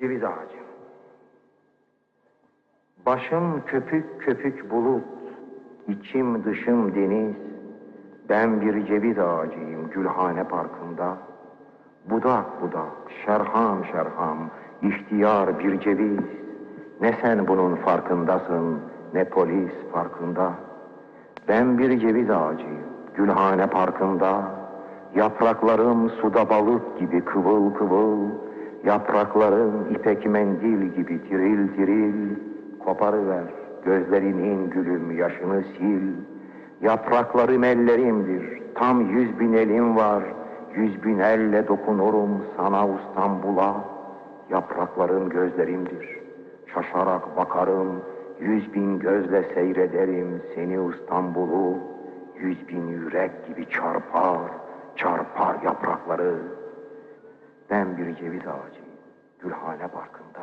Ceviz ağacı. Başım köpük köpük bulut, içim dışım deniz. Ben bir ceviz ağacıyım Gülhane Parkı'nda. Budak budak, şerham şerham, ihtiyar bir ceviz. Ne sen bunun farkındasın, ne polis farkında. Ben bir ceviz ağacıyım Gülhane Parkı'nda. Yapraklarım suda balık gibi kıvıl kıvıl. Yapraklarım ipek mendil gibi tiril tiril. Koparıver gözlerinin gülüm yaşını sil. Yapraklarım ellerimdir, tam yüz bin elim var. Yüz bin elle dokunurum sana İstanbul'a. Yapraklarım gözlerimdir, şaşarak bakarım. Yüz bin gözle seyrederim seni İstanbul'u. Yüz bin yürek gibi çarpar, çarpar yaprakları. Ben bir ceviz ağacıyım, Gülhane Parkı'nda.